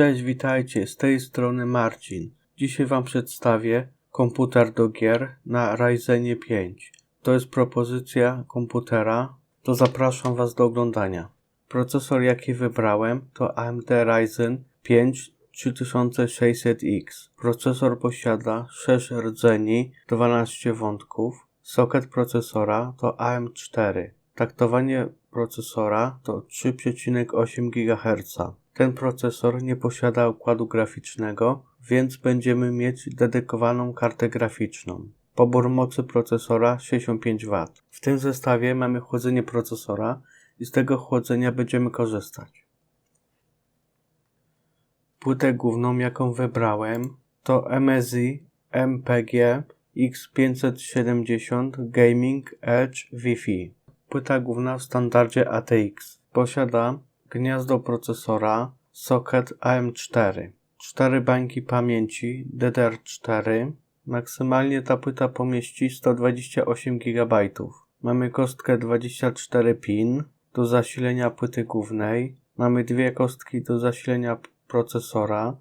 Cześć, witajcie, z tej strony Marcin. Dzisiaj Wam przedstawię komputer do gier na Ryzenie 5. To jest propozycja komputera, to zapraszam Was do oglądania. Procesor jaki wybrałem to AMD Ryzen 5 3600X. Procesor posiada 6 rdzeni, 12 wątków. Soket procesora to AM4. Taktowanie procesora to 3,8 GHz. Ten procesor nie posiada układu graficznego, więc będziemy mieć dedykowaną kartę graficzną. Pobór mocy procesora 65 W. W tym zestawie mamy chłodzenie procesora i z tego chłodzenia będziemy korzystać. Płytę główną jaką wybrałem to MSI MPG X570 Gaming Edge Wi-Fi. Płyta główna w standardzie ATX. Posiada gniazdo procesora, socket AM4, 4 bańki pamięci DDR4. Maksymalnie ta płyta pomieści 128 GB. Mamy kostkę 24 pin do zasilenia płyty głównej. Mamy dwie kostki do zasilenia procesora,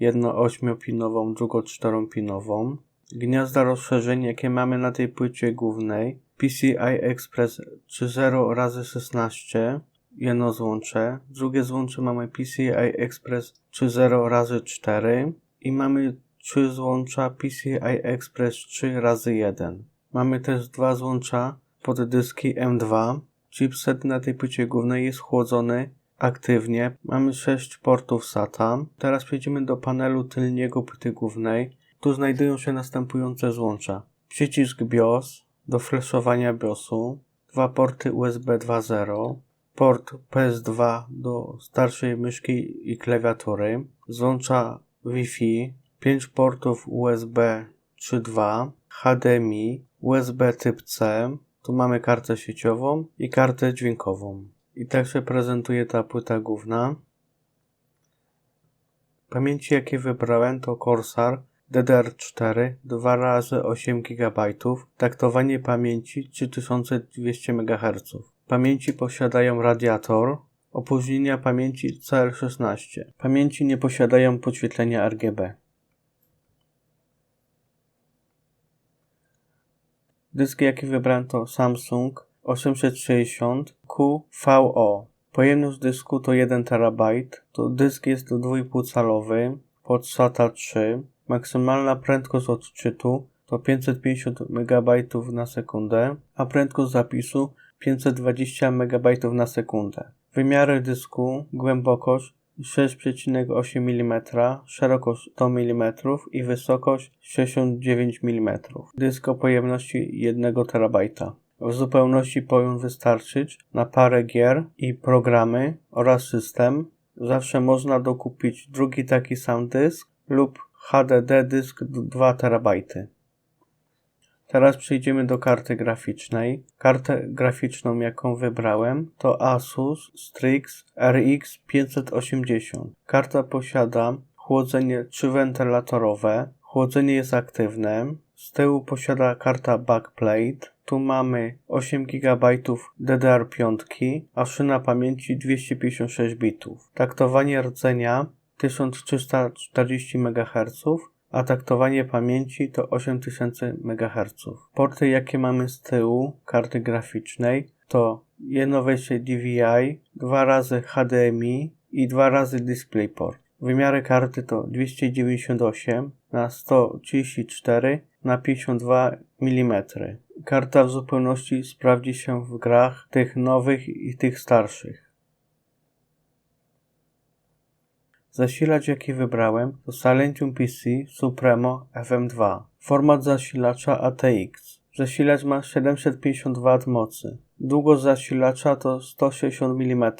jedną 8-pinową, drugą 4-pinową. Gniazda rozszerzeń, jakie mamy na tej płycie głównej, PCI Express 3.0 razy 16 jedno złącze, drugie złącze mamy PCI Express 3.0 razy 4 i mamy trzy złącza PCI Express 3 razy 1. Mamy też dwa złącza pod dyski M2. Chipset na tej płycie głównej jest chłodzony aktywnie. Mamy 6 portów SATA. Teraz przejdziemy do panelu tylniego płyty głównej. Tu znajdują się następujące złącza. Przycisk BIOS do flashowania BIOSu, dwa porty USB 2.0, port PS2 do starszej myszki i klawiatury, złącza Wi-Fi, 5 portów USB 3.2, HDMI, USB typ C, tu mamy kartę sieciową i kartę dźwiękową. I tak się prezentuje ta płyta główna. Pamięci jakie wybrałem to Corsair DDR4 2 razy 8 GB, taktowanie pamięci 3200 MHz. Pamięci posiadają radiator, opóźnienia pamięci CL16. Pamięci nie posiadają podświetlenia RGB. Dysk jaki wybrałem to Samsung 860 QVO. Pojemność dysku to 1 TB. To dysk jest 2,5 calowy pod SATA 3. Maksymalna prędkość odczytu to 550 MB na sekundę, a prędkość zapisu 520 MB na sekundę. Wymiary dysku, głębokość 6,8 mm, szerokość 100 mm i wysokość 69 mm. Dysk o pojemności 1 TB. W zupełności powinien wystarczyć na parę gier i programy oraz system. Zawsze można dokupić drugi taki sam dysk lub HDD dysk 2 TB. Teraz przejdziemy do karty graficznej. Kartę graficzną, jaką wybrałem, to Asus Strix RX 580. Karta posiada chłodzenie trzywentylatorowe. Chłodzenie jest aktywne. Z tyłu posiada karta backplate. Tu mamy 8 GB DDR5, a szyna pamięci 256 bitów. Taktowanie rdzenia 1340 MHz a taktowanie pamięci to 8000 MHz. Porty jakie mamy z tyłu karty graficznej to jedno wejście DVI, dwa razy HDMI i dwa razy DisplayPort. Wymiary karty to 298 na 134 na 52 mm. Karta w zupełności sprawdzi się w grach tych nowych i tych starszych. Zasilacz jaki wybrałem to Silentium PC Supremo FM2. Format zasilacza ATX. Zasilacz ma 750 W mocy. Długość zasilacza to 160 mm.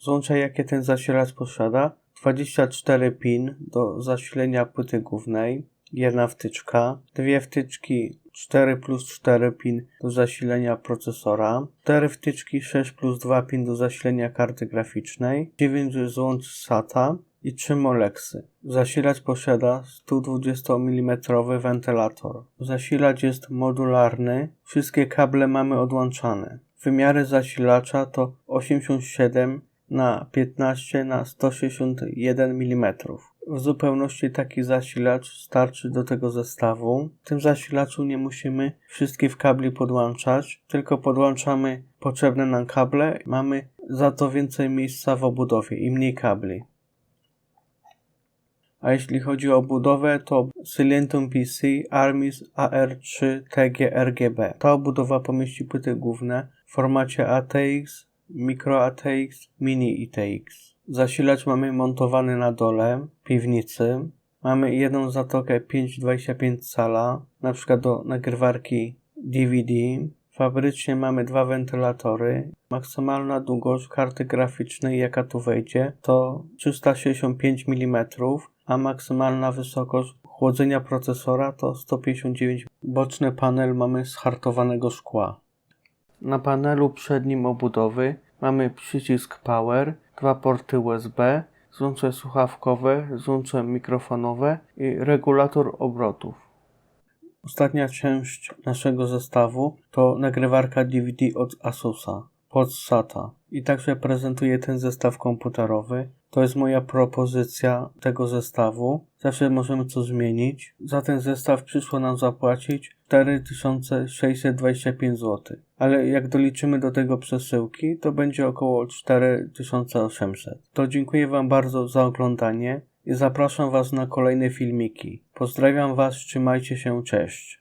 Złącza jakie ten zasilacz posiada 24 pin do zasilenia płyty głównej, jedna wtyczka, dwie wtyczki 4 plus 4 pin do zasilenia procesora, 4 wtyczki 6 plus 2 pin do zasilenia karty graficznej, 9 złącz SATA, i trzy moleksy. Zasilacz posiada 120 mm wentylator. Zasilacz jest modularny, wszystkie kable mamy odłączane. Wymiary zasilacza to 87 na 15 na 161 mm. W zupełności taki zasilacz starczy do tego zestawu. W tym zasilaczu nie musimy wszystkich kabli podłączać, tylko podłączamy potrzebne nam kable. Mamy za to więcej miejsca w obudowie i mniej kabli. A jeśli chodzi o budowę, to Syliantum PC Armis AR3 TG RGB. Ta obudowa pomieści płyty główne w formacie ATX, Micro ATX, Mini ITX. Zasilacz mamy montowany na dole piwnicy. Mamy jedną zatokę 5,25 cala, na przykład do nagrywarki DVD. Fabrycznie mamy dwa wentylatory. Maksymalna długość karty graficznej, jaka tu wejdzie, to 365 mm, a maksymalna wysokość chłodzenia procesora to 159 Boczny panel mamy z hartowanego szkła. Na panelu przednim obudowy mamy przycisk Power, dwa porty USB, złącze słuchawkowe, złącze mikrofonowe i regulator obrotów. Ostatnia część naszego zestawu to nagrywarka DVD od Asusa, pod SATA. I także prezentuję ten zestaw komputerowy. To jest moja propozycja tego zestawu. Zawsze możemy co zmienić. Za ten zestaw przyszło nam zapłacić 4625 zł. Ale jak doliczymy do tego przesyłki, to będzie około 4800. To dziękuję Wam bardzo za oglądanie i zapraszam Was na kolejne filmiki. Pozdrawiam Was, trzymajcie się, cześć.